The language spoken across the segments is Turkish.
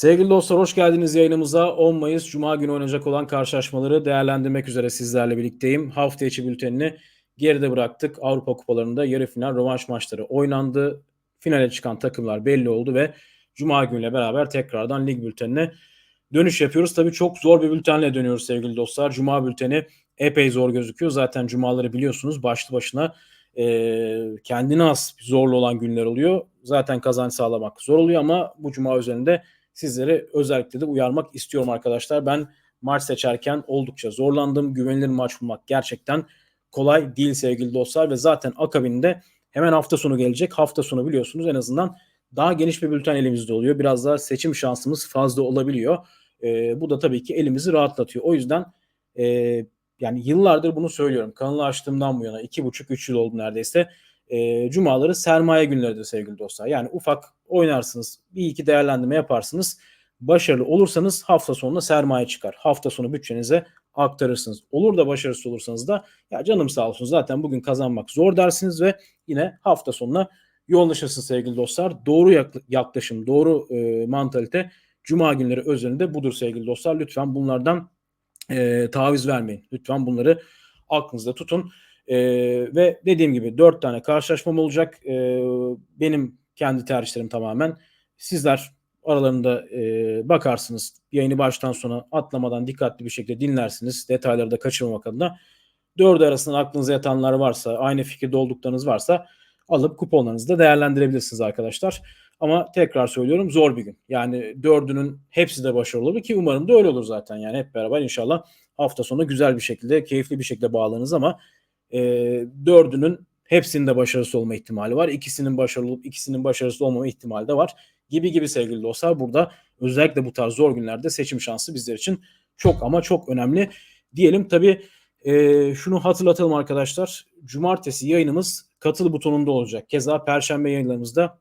Sevgili dostlar hoş geldiniz yayınımıza. 10 Mayıs Cuma günü oynanacak olan karşılaşmaları değerlendirmek üzere sizlerle birlikteyim. Hafta içi bültenini geride bıraktık. Avrupa kupalarında yarı final rövanş maçları oynandı. Finale çıkan takımlar belli oldu ve Cuma günüyle beraber tekrardan lig bültenine dönüş yapıyoruz. Tabii çok zor bir bültenle dönüyoruz sevgili dostlar. Cuma bülteni epey zor gözüküyor. Zaten cumaları biliyorsunuz başlı başına e, kendine az zorlu olan günler oluyor. Zaten kazanç sağlamak zor oluyor ama bu cuma üzerinde sizleri özellikle de uyarmak istiyorum arkadaşlar. Ben maç seçerken oldukça zorlandım. Güvenilir maç bulmak gerçekten kolay değil sevgili dostlar ve zaten akabinde hemen hafta sonu gelecek. Hafta sonu biliyorsunuz en azından daha geniş bir bülten elimizde oluyor. Biraz daha seçim şansımız fazla olabiliyor. E, bu da tabii ki elimizi rahatlatıyor. O yüzden e, yani yıllardır bunu söylüyorum. Kanalı açtığımdan bu yana iki buçuk üç yıl oldu neredeyse. E, cumaları sermaye günleridir sevgili dostlar. Yani ufak oynarsınız, bir iki değerlendirme yaparsınız. Başarılı olursanız hafta sonunda sermaye çıkar. Hafta sonu bütçenize aktarırsınız. Olur da başarısız olursanız da ya canım sağ olsun zaten bugün kazanmak zor dersiniz ve yine hafta sonuna yoğunlaşırsınız sevgili dostlar. Doğru yaklaşım, doğru e, mantalite Cuma günleri özelinde budur sevgili dostlar. Lütfen bunlardan e, taviz vermeyin. Lütfen bunları aklınızda tutun. E, ve dediğim gibi dört tane karşılaşmam olacak. E, benim kendi tercihlerim tamamen. Sizler aralarında e, bakarsınız. Yayını baştan sona atlamadan dikkatli bir şekilde dinlersiniz. Detayları da kaçırmamak adına. Dördü arasında aklınıza yatanlar varsa, aynı fikirde olduklarınız varsa alıp kuponlarınızı da değerlendirebilirsiniz arkadaşlar. Ama tekrar söylüyorum zor bir gün. Yani dördünün hepsi de başarılı olur ki umarım da öyle olur zaten. Yani hep beraber inşallah hafta sonu güzel bir şekilde, keyifli bir şekilde bağlanırız ama e, dördünün hepsinde başarısı olma ihtimali var. İkisinin başarılı olup ikisinin başarısız olmama ihtimali de var. Gibi gibi sevgili dostlar. Burada özellikle bu tarz zor günlerde seçim şansı bizler için çok ama çok önemli. Diyelim tabii e, şunu hatırlatalım arkadaşlar. Cumartesi yayınımız katıl butonunda olacak. Keza perşembe yayınlarımızda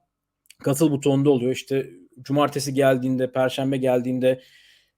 katıl butonunda oluyor. İşte cumartesi geldiğinde, perşembe geldiğinde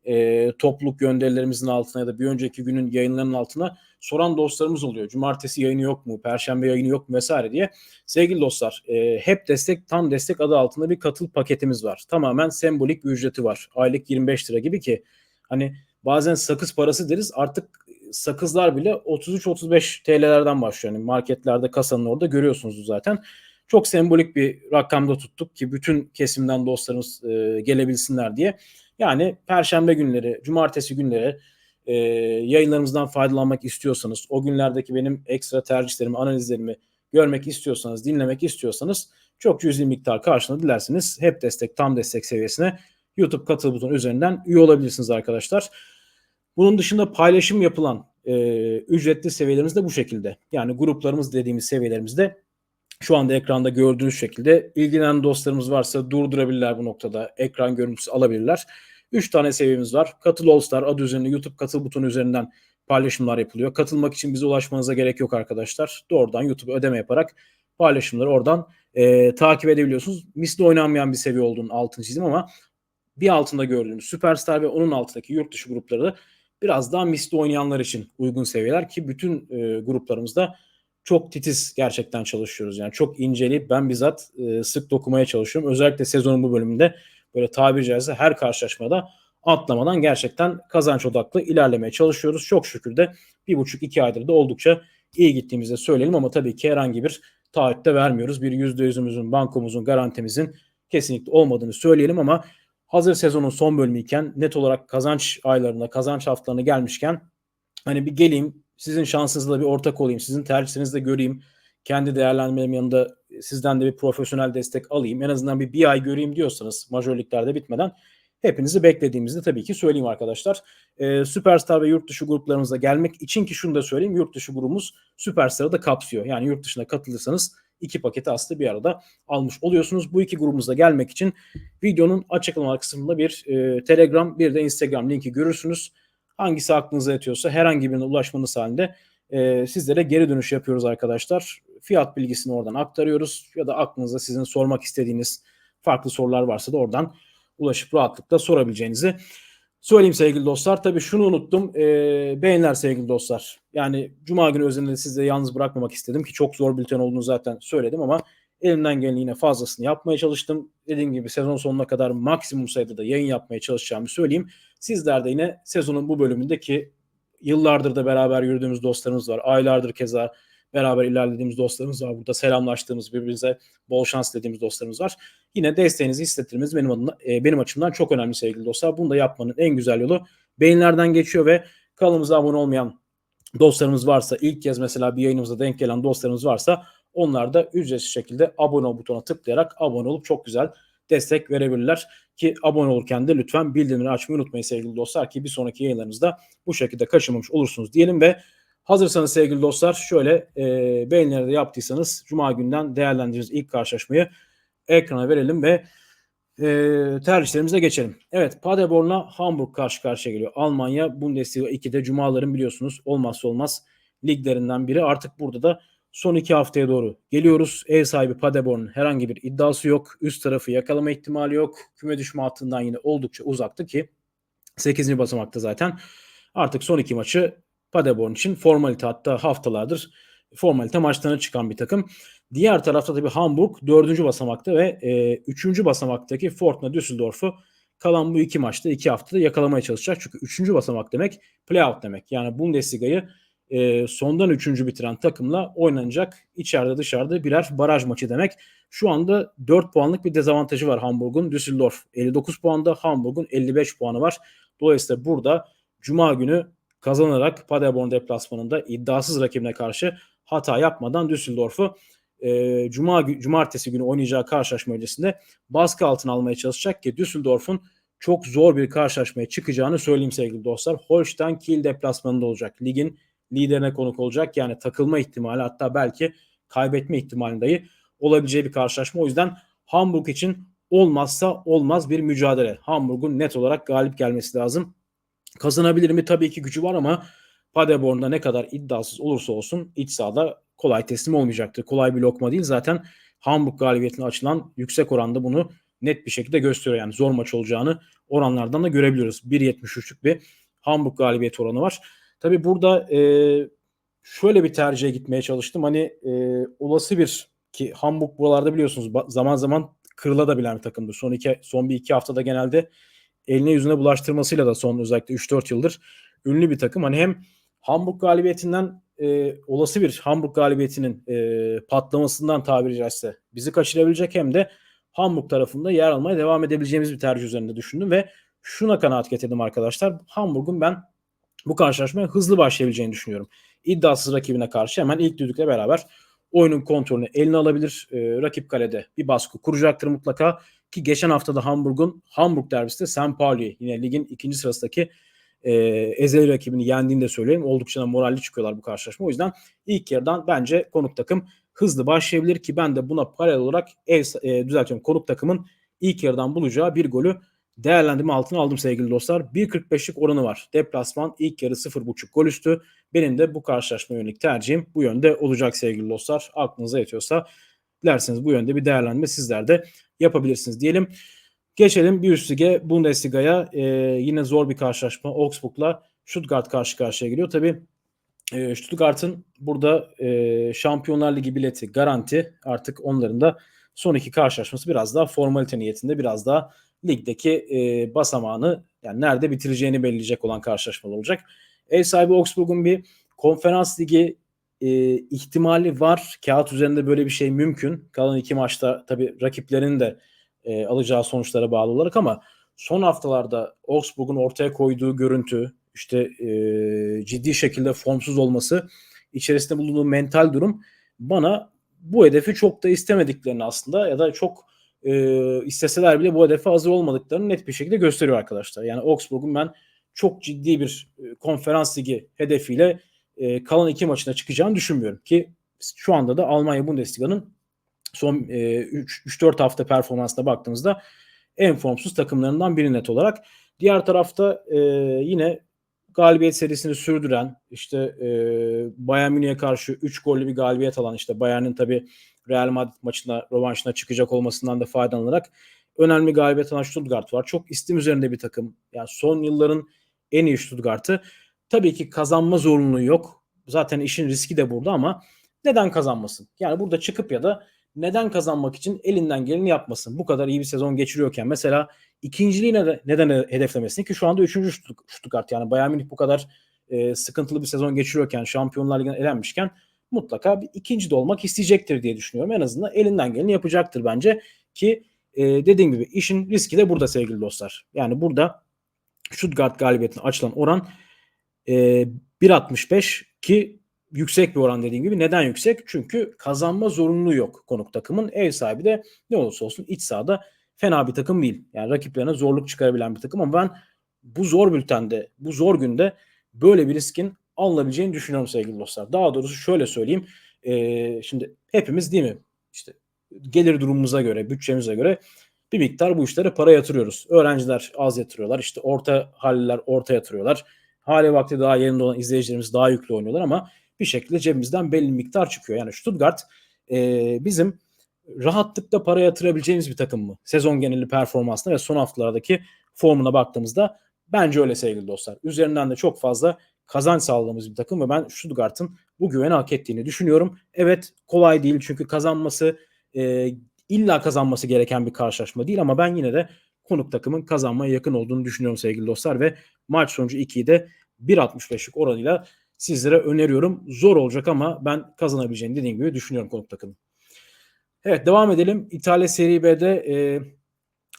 e, topluluk gönderilerimizin altına ya da bir önceki günün yayınlarının altına soran dostlarımız oluyor. Cumartesi yayını yok mu, perşembe yayını yok mu vesaire diye. Sevgili dostlar, e, hep destek, tam destek adı altında bir katıl paketimiz var. Tamamen sembolik bir ücreti var. Aylık 25 lira gibi ki hani bazen sakız parası deriz. Artık sakızlar bile 33-35 TL'lerden başlıyor. Yani marketlerde, kasanın orada görüyorsunuz zaten. Çok sembolik bir rakamda tuttuk ki bütün kesimden dostlarımız e, gelebilsinler diye. Yani perşembe günleri, cumartesi günleri e, yayınlarımızdan faydalanmak istiyorsanız, o günlerdeki benim ekstra tercihlerimi, analizlerimi görmek istiyorsanız, dinlemek istiyorsanız çok cüzi miktar karşılığında dilerseniz hep destek, tam destek seviyesine YouTube katıl butonu üzerinden üye olabilirsiniz arkadaşlar. Bunun dışında paylaşım yapılan e, ücretli seviyelerimiz de bu şekilde. Yani gruplarımız dediğimiz seviyelerimizde şu anda ekranda gördüğünüz şekilde ilgilenen dostlarımız varsa durdurabilirler bu noktada. Ekran görüntüsü alabilirler. 3 tane seviyemiz var. Katıl All adı üzerinde YouTube katıl butonu üzerinden paylaşımlar yapılıyor. Katılmak için bize ulaşmanıza gerek yok arkadaşlar. Doğrudan YouTube ödeme yaparak paylaşımları oradan e, takip edebiliyorsunuz. Misli oynanmayan bir seviye olduğunu altını çizdim ama bir altında gördüğünüz Superstar ve onun altındaki yurt dışı grupları da biraz daha misli oynayanlar için uygun seviyeler ki bütün e, gruplarımızda çok titiz gerçekten çalışıyoruz. Yani çok inceleyip ben bizzat e, sık dokumaya çalışıyorum. Özellikle sezonun bu bölümünde böyle tabiri caizse her karşılaşmada atlamadan gerçekten kazanç odaklı ilerlemeye çalışıyoruz. Çok şükür de bir buçuk iki aydır da oldukça iyi gittiğimizi söyleyelim ama tabii ki herhangi bir taahhütte vermiyoruz. Bir yüzde yüzümüzün, bankomuzun, garantimizin kesinlikle olmadığını söyleyelim ama hazır sezonun son bölümü iken net olarak kazanç aylarına, kazanç haftalarına gelmişken hani bir geleyim sizin şansınızla bir ortak olayım, sizin tercihlerinizi de göreyim. Kendi değerlendirmelerim yanında sizden de bir profesyonel destek alayım. En azından bir bir ay göreyim diyorsanız majörliklerde bitmeden hepinizi beklediğimizde tabii ki söyleyeyim arkadaşlar. Ee, Süperstar ve yurt dışı gruplarımıza gelmek için ki şunu da söyleyeyim. Yurt dışı grubumuz Süperstar'ı da kapsıyor. Yani yurt dışına katılırsanız iki paketi aslında bir arada almış oluyorsunuz. Bu iki grubumuza gelmek için videonun açıklama kısmında bir e, Telegram bir de Instagram linki görürsünüz. Hangisi aklınıza yatıyorsa herhangi birine ulaşmanız halinde e, sizlere geri dönüş yapıyoruz arkadaşlar. Fiyat bilgisini oradan aktarıyoruz ya da aklınızda sizin sormak istediğiniz farklı sorular varsa da oradan ulaşıp rahatlıkla sorabileceğinizi söyleyeyim sevgili dostlar. Tabii şunu unuttum. E, beğeniler sevgili dostlar. Yani Cuma günü özelinde sizi yalnız bırakmamak istedim ki çok zor bülten olduğunu zaten söyledim ama Elimden gelen yine fazlasını yapmaya çalıştım. Dediğim gibi sezon sonuna kadar maksimum sayıda da yayın yapmaya çalışacağımı söyleyeyim. Sizler de yine sezonun bu bölümündeki yıllardır da beraber yürüdüğümüz dostlarımız var. Aylardır keza beraber ilerlediğimiz dostlarımız var. Burada selamlaştığımız, birbirimize bol şans dediğimiz dostlarımız var. Yine desteğinizi hissettirmeniz benim adına, e, benim açımdan çok önemli sevgili dostlar. Bunu da yapmanın en güzel yolu beğenilerden geçiyor ve kanalımıza abone olmayan dostlarımız varsa, ilk kez mesela bir yayınımıza denk gelen dostlarımız varsa onlar da ücretsiz şekilde abone ol butonuna tıklayarak abone olup çok güzel destek verebilirler. Ki abone olurken de lütfen bildirimleri açmayı unutmayın sevgili dostlar ki bir sonraki yayınlarınızda bu şekilde kaçırmamış olursunuz diyelim ve hazırsanız sevgili dostlar şöyle e, beğenileri de yaptıysanız Cuma günden değerlendireceğiz ilk karşılaşmayı ekrana verelim ve e, tercihlerimize geçelim. Evet Paderborn'la Hamburg karşı karşıya geliyor. Almanya Bundesliga 2'de Cumaların biliyorsunuz olmazsa olmaz liglerinden biri. Artık burada da son iki haftaya doğru geliyoruz. Ev sahibi Paderborn'un herhangi bir iddiası yok. Üst tarafı yakalama ihtimali yok. Küme düşme hattından yine oldukça uzaktı ki 8. basamakta zaten. Artık son iki maçı Paderborn için formalite hatta haftalardır formalite maçlarına çıkan bir takım. Diğer tarafta tabii Hamburg dördüncü basamakta ve e, üçüncü basamaktaki Fortuna Düsseldorf'u kalan bu iki maçta iki haftada yakalamaya çalışacak. Çünkü üçüncü basamak demek playout demek. Yani Bundesliga'yı e, sondan üçüncü bitiren takımla oynanacak içeride dışarıda birer baraj maçı demek. Şu anda 4 puanlık bir dezavantajı var Hamburg'un. Düsseldorf 59 puanda, Hamburg'un 55 puanı var. Dolayısıyla burada Cuma günü kazanarak Paderborn deplasmanında iddiasız rakibine karşı hata yapmadan Düsseldorf'u e, Cuma Cumartesi günü oynayacağı karşılaşma öncesinde baskı altına almaya çalışacak ki Düsseldorf'un çok zor bir karşılaşmaya çıkacağını söyleyeyim sevgili dostlar. Holstein Kiel deplasmanında olacak. Ligin liderine konuk olacak. Yani takılma ihtimali hatta belki kaybetme ihtimali olabileceği bir karşılaşma. O yüzden Hamburg için olmazsa olmaz bir mücadele. Hamburg'un net olarak galip gelmesi lazım. Kazanabilir mi? Tabii ki gücü var ama Paderborn'da ne kadar iddiasız olursa olsun iç sahada kolay teslim olmayacaktır. Kolay bir lokma değil. Zaten Hamburg galibiyetine açılan yüksek oranda bunu net bir şekilde gösteriyor. Yani zor maç olacağını oranlardan da görebiliyoruz. 1.73'lük bir Hamburg galibiyet oranı var. Tabi burada e, şöyle bir tercihe gitmeye çalıştım. Hani e, olası bir ki Hamburg buralarda biliyorsunuz zaman zaman kırıladabilen bir takımdı. Son iki son bir iki haftada genelde eline yüzüne bulaştırmasıyla da son özellikle 3-4 yıldır ünlü bir takım. Hani hem Hamburg galibiyetinden e, olası bir Hamburg galibiyetinin e, patlamasından tabiri caizse bizi kaçırabilecek hem de Hamburg tarafında yer almaya devam edebileceğimiz bir tercih üzerinde düşündüm ve şuna kanaat getirdim arkadaşlar. Hamburg'un ben bu karşılaşmaya hızlı başlayabileceğini düşünüyorum. İddiasız rakibine karşı hemen ilk düdükle beraber oyunun kontrolünü eline alabilir. E, rakip kalede bir baskı kuracaktır mutlaka. Ki geçen haftada Hamburg'un Hamburg derbisinde St. Pauli yine ligin ikinci sırasındaki e, ezeli rakibini yendiğini de söyleyeyim. Oldukça da moralli çıkıyorlar bu karşılaşma. O yüzden ilk yarıdan bence konuk takım hızlı başlayabilir ki ben de buna paralel olarak ev e, düzeltiyorum konuk takımın ilk yarıdan bulacağı bir golü değerlendirme altına aldım sevgili dostlar. 1.45'lik oranı var. Deplasman ilk yarı 0.5 gol üstü. Benim de bu karşılaşma yönelik tercihim bu yönde olacak sevgili dostlar. Aklınıza yatıyorsa dilerseniz bu yönde bir değerlendirme sizler de yapabilirsiniz diyelim. Geçelim bir üst lige Bundesliga'ya. Ee, yine zor bir karşılaşma. Augsburg'la Stuttgart karşı karşıya geliyor. Tabii e, Stuttgart'ın burada e, Şampiyonlar Ligi bileti garanti. Artık onların da son iki karşılaşması biraz daha formalite niyetinde biraz daha ligdeki e, basamağını yani nerede bitireceğini belirleyecek olan karşılaşmalar olacak. Ev sahibi Augsburg'un bir konferans ligi e, ihtimali var. Kağıt üzerinde böyle bir şey mümkün. Kalan iki maçta tabii rakiplerin de e, alacağı sonuçlara bağlı olarak ama son haftalarda Augsburg'un ortaya koyduğu görüntü işte e, ciddi şekilde formsuz olması içerisinde bulunduğu mental durum bana bu hedefi çok da istemediklerini aslında ya da çok e, isteseler bile bu hedefe hazır olmadıklarını net bir şekilde gösteriyor arkadaşlar. Yani Augsburg'un ben çok ciddi bir e, konferans ligi hedefiyle e, kalan iki maçına çıkacağını düşünmüyorum ki şu anda da Almanya Bundesliga'nın son e, 3-4 hafta performansına baktığımızda en formsuz takımlarından biri net olarak. Diğer tarafta e, yine galibiyet serisini sürdüren işte e, Bayern Münih'e karşı 3 gollü bir galibiyet alan işte Bayern'in tabi Real Madrid maçına rövanşına çıkacak olmasından da faydalanarak önemli galibiyet alan Stuttgart var. Çok istim üzerinde bir takım. Yani son yılların en iyi Stuttgart'ı. Tabii ki kazanma zorunluluğu yok. Zaten işin riski de burada ama neden kazanmasın? Yani burada çıkıp ya da neden kazanmak için elinden geleni yapmasın? Bu kadar iyi bir sezon geçiriyorken mesela ikinciliği neden, neden hedeflemesin ki şu anda üçüncü Stuttgart yani Bayern Münih bu kadar e, sıkıntılı bir sezon geçiriyorken Şampiyonlar Ligi'ne elenmişken mutlaka bir ikinci de olmak isteyecektir diye düşünüyorum. En azından elinden geleni yapacaktır bence ki e, dediğim gibi işin riski de burada sevgili dostlar. Yani burada Stuttgart galibiyetine açılan oran e, 1.65 ki yüksek bir oran dediğim gibi. Neden yüksek? Çünkü kazanma zorunluluğu yok konuk takımın. Ev sahibi de ne olursa olsun iç sahada fena bir takım değil. Yani rakiplerine zorluk çıkarabilen bir takım ama ben bu zor bültende, bu zor günde böyle bir riskin alınabileceğini düşünüyorum sevgili dostlar. Daha doğrusu şöyle söyleyeyim. E, şimdi hepimiz değil mi? İşte gelir durumumuza göre, bütçemize göre bir miktar bu işlere para yatırıyoruz. Öğrenciler az yatırıyorlar. İşte orta halliler orta yatırıyorlar. Hali vakti daha yerinde olan izleyicilerimiz daha yüklü oynuyorlar ama bir şekilde cebimizden belli miktar çıkıyor. Yani Stuttgart e, bizim rahatlıkla para yatırabileceğimiz bir takım mı? Sezon geneli performansına ve son haftalardaki formuna baktığımızda bence öyle sevgili dostlar. Üzerinden de çok fazla kazanç sağladığımız bir takım ve ben Stuttgart'ın bu güveni hak ettiğini düşünüyorum. Evet kolay değil çünkü kazanması e, illa kazanması gereken bir karşılaşma değil ama ben yine de konuk takımın kazanmaya yakın olduğunu düşünüyorum sevgili dostlar ve maç sonucu 2'yi de 1.65'lik oranıyla sizlere öneriyorum. Zor olacak ama ben kazanabileceğini dediğim gibi düşünüyorum konuk takımı. Evet devam edelim. İtalya Serie B'de e,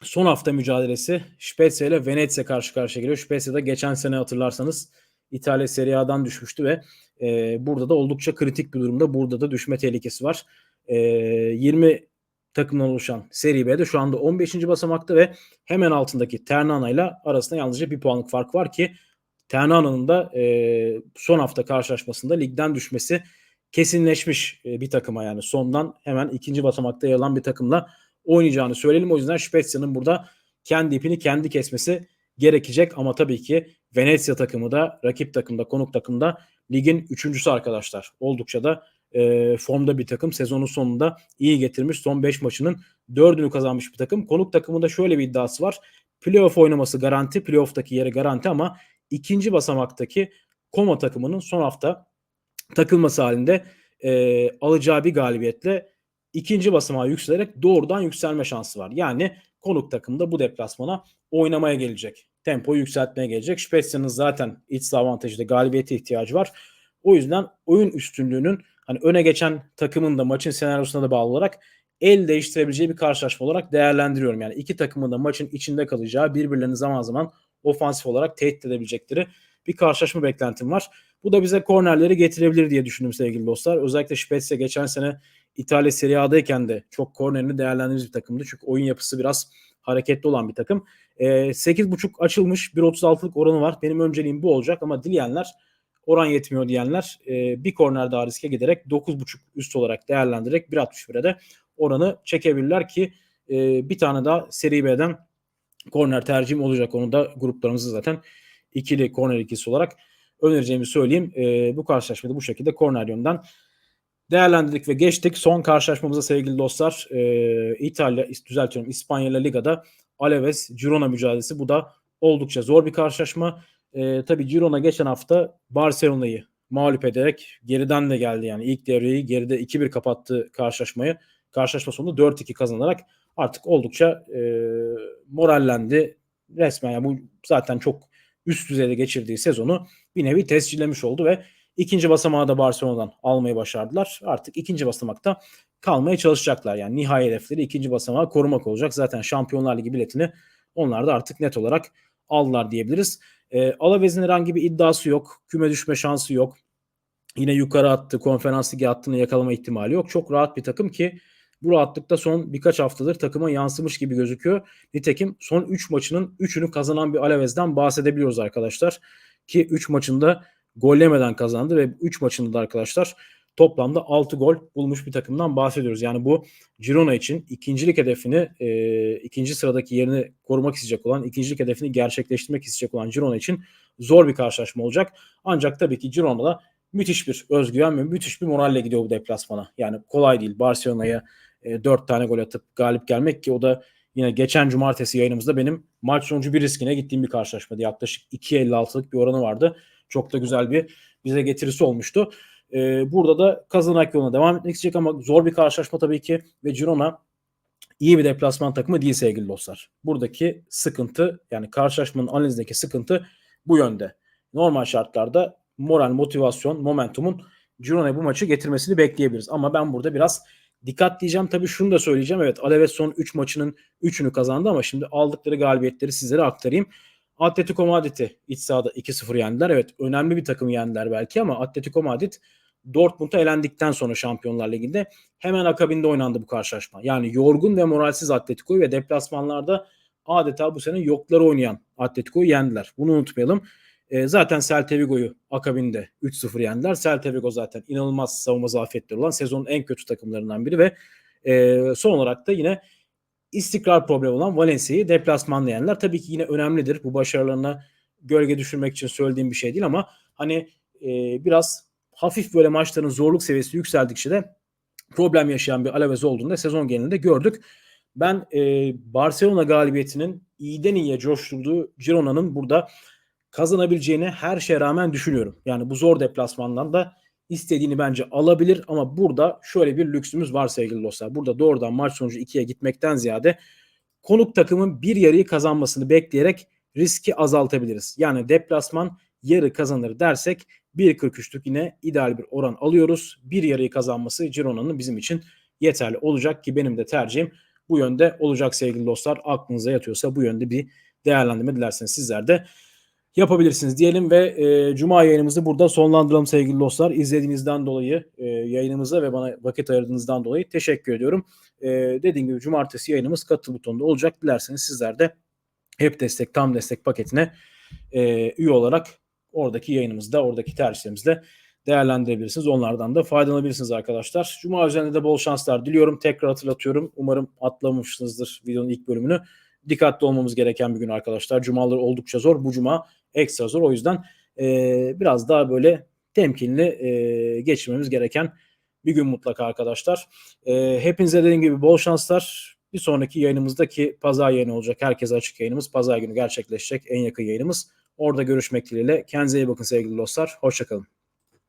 son hafta mücadelesi Spezia ile Venezia karşı karşıya geliyor. Spezia da geçen sene hatırlarsanız İtalya Serie A'dan düşmüştü ve e, burada da oldukça kritik bir durumda. Burada da düşme tehlikesi var. E, 20 takımdan oluşan Serie B'de şu anda 15. basamakta ve hemen altındaki Ternana ile arasında yalnızca bir puanlık fark var ki Ternana'nın da e, son hafta karşılaşmasında ligden düşmesi kesinleşmiş e, bir takıma yani sondan hemen ikinci basamakta yer alan bir takımla oynayacağını söyleyelim. O yüzden Spezia'nın burada kendi ipini kendi kesmesi gerekecek ama tabii ki Venezia takımı da rakip takımda konuk takımda ligin üçüncüsü arkadaşlar. Oldukça da e, formda bir takım. Sezonun sonunda iyi getirmiş. Son 5 maçının 4'ünü kazanmış bir takım. Konuk takımında şöyle bir iddiası var. Playoff oynaması garanti. Playoff'taki yeri garanti ama ikinci basamaktaki Koma takımının son hafta takılması halinde e, alacağı bir galibiyetle ikinci basamağa yükselerek doğrudan yükselme şansı var. Yani konuk takımda bu deplasmana oynamaya gelecek. Tempoyu yükseltmeye gelecek. Spezia'nın zaten iç avantajı galibiyete ihtiyacı var. O yüzden oyun üstünlüğünün hani öne geçen takımın da maçın senaryosuna da bağlı olarak el değiştirebileceği bir karşılaşma olarak değerlendiriyorum. Yani iki takımın da maçın içinde kalacağı birbirlerini zaman zaman ofansif olarak tehdit edebilecekleri bir karşılaşma beklentim var. Bu da bize kornerleri getirebilir diye düşündüm sevgili dostlar. Özellikle Spezia geçen sene İtalya Serie A'dayken de çok kornerini değerlendirdiğimiz bir takımdı. Çünkü oyun yapısı biraz hareketli olan bir takım. E, ee, 8.5 açılmış 1.36'lık oranı var. Benim önceliğim bu olacak ama dileyenler oran yetmiyor diyenler e, bir korner daha riske giderek 9.5 üst olarak değerlendirerek 1.61'e de oranı çekebilirler ki e, bir tane daha Seri B'den korner tercihim olacak. Onu da gruplarımızı zaten ikili korner ikisi olarak önereceğimi söyleyeyim. E, bu karşılaşmada bu şekilde korner yönden değerlendirdik ve geçtik. Son karşılaşmamıza sevgili dostlar. E, İtalya, düzeltiyorum İspanya Liga'da Alaves Girona mücadelesi. Bu da oldukça zor bir karşılaşma. E, tabii Girona geçen hafta Barcelona'yı mağlup ederek geriden de geldi. Yani ilk devreyi geride 2-1 kapattı karşılaşmayı. Karşılaşma sonunda 4-2 kazanarak artık oldukça e, morallendi. Resmen yani bu zaten çok üst düzeyde geçirdiği sezonu bir nevi tescillemiş oldu ve ikinci basamağı da Barcelona'dan almayı başardılar. Artık ikinci basamakta kalmaya çalışacaklar. Yani nihai hedefleri ikinci basamağı korumak olacak. Zaten Şampiyonlar Ligi biletini onlar da artık net olarak aldılar diyebiliriz. E, Alavez'in herhangi bir iddiası yok. Küme düşme şansı yok. Yine yukarı attı, konferans ligi attığını yakalama ihtimali yok. Çok rahat bir takım ki bu rahatlıkta son birkaç haftadır takıma yansımış gibi gözüküyor. Nitekim son 3 maçının 3'ünü kazanan bir Alavez'den bahsedebiliyoruz arkadaşlar. Ki 3 maçında gollemeden kazandı ve 3 maçında da arkadaşlar toplamda 6 gol bulmuş bir takımdan bahsediyoruz. Yani bu Girona için ikincilik hedefini, e, ikinci sıradaki yerini korumak isteyecek olan, ikincilik hedefini gerçekleştirmek isteyecek olan Girona için zor bir karşılaşma olacak. Ancak tabii ki Girona'da müthiş bir özgüven ve müthiş bir moralle gidiyor bu deplasmana. Yani kolay değil Barcelona'ya e, 4 tane gol atıp galip gelmek ki o da yine geçen cumartesi yayınımızda benim maç sonucu bir riskine gittiğim bir karşılaşmaydı. Yaklaşık 2.56'lık bir oranı vardı. Çok da güzel bir bize getirisi olmuştu. E, burada da kazanak yoluna devam etmek isteyecek ama zor bir karşılaşma tabii ki ve Girona iyi bir deplasman takımı değil sevgili dostlar. Buradaki sıkıntı yani karşılaşmanın analizindeki sıkıntı bu yönde. Normal şartlarda moral, motivasyon, momentumun Girona bu maçı getirmesini bekleyebiliriz. Ama ben burada biraz dikkat diyeceğim. Tabii şunu da söyleyeceğim. Evet Alaves son 3 maçının 3'ünü kazandı ama şimdi aldıkları galibiyetleri sizlere aktarayım. Atletico Madrid'i iç sahada 2-0 yendiler. Evet önemli bir takım yendiler belki ama Atletico Madrid Dortmund'a elendikten sonra Şampiyonlar Ligi'nde hemen akabinde oynandı bu karşılaşma. Yani yorgun ve moralsiz Atletico'yu ve deplasmanlarda adeta bu sene yokları oynayan Atletico'yu yendiler. Bunu unutmayalım. E, zaten Celta Vigo'yu akabinde 3-0 yendiler. Celta Vigo zaten inanılmaz savunma zafiyetleri olan sezonun en kötü takımlarından biri ve e, son olarak da yine istikrar problemi olan Valencia'yı deplasmanda yendiler. Tabii ki yine önemlidir. Bu başarılarına gölge düşürmek için söylediğim bir şey değil ama hani e, biraz hafif böyle maçların zorluk seviyesi yükseldikçe de problem yaşayan bir Alaves olduğunda sezon genelinde gördük. Ben e, Barcelona galibiyetinin iyiden iyiye coşturduğu Girona'nın burada kazanabileceğini her şeye rağmen düşünüyorum. Yani bu zor deplasmandan da istediğini bence alabilir ama burada şöyle bir lüksümüz var sevgili dostlar. Burada doğrudan maç sonucu 2'ye gitmekten ziyade konuk takımın bir yarıyı kazanmasını bekleyerek riski azaltabiliriz. Yani deplasman yarı kazanır dersek 1.43'lük yine ideal bir oran alıyoruz. Bir yarıyı kazanması Girona'nın bizim için yeterli olacak ki benim de tercihim bu yönde olacak sevgili dostlar. Aklınıza yatıyorsa bu yönde bir değerlendirme dilerseniz sizler de yapabilirsiniz diyelim ve e, Cuma yayınımızı burada sonlandıralım sevgili dostlar. İzlediğinizden dolayı e, yayınımıza ve bana vakit ayırdığınızdan dolayı teşekkür ediyorum. E, dediğim gibi cumartesi yayınımız katıl butonunda olacak. Dilerseniz sizler de hep destek tam destek paketine e, üye olarak oradaki yayınımızda oradaki tercihlerimizde değerlendirebilirsiniz. Onlardan da faydalanabilirsiniz arkadaşlar. Cuma üzerinde de bol şanslar diliyorum. Tekrar hatırlatıyorum. Umarım atlamamışsınızdır videonun ilk bölümünü. Dikkatli olmamız gereken bir gün arkadaşlar. Cumaları oldukça zor. Bu cuma ekstra zor. O yüzden e, biraz daha böyle temkinli e, geçirmemiz gereken bir gün mutlaka arkadaşlar. E, hepinize dediğim gibi bol şanslar. Bir sonraki yayınımızdaki pazar yayını olacak. Herkese açık yayınımız. Pazar günü gerçekleşecek en yakın yayınımız. Orada görüşmek dileğiyle. Kendinize iyi bakın sevgili dostlar. Hoşçakalın.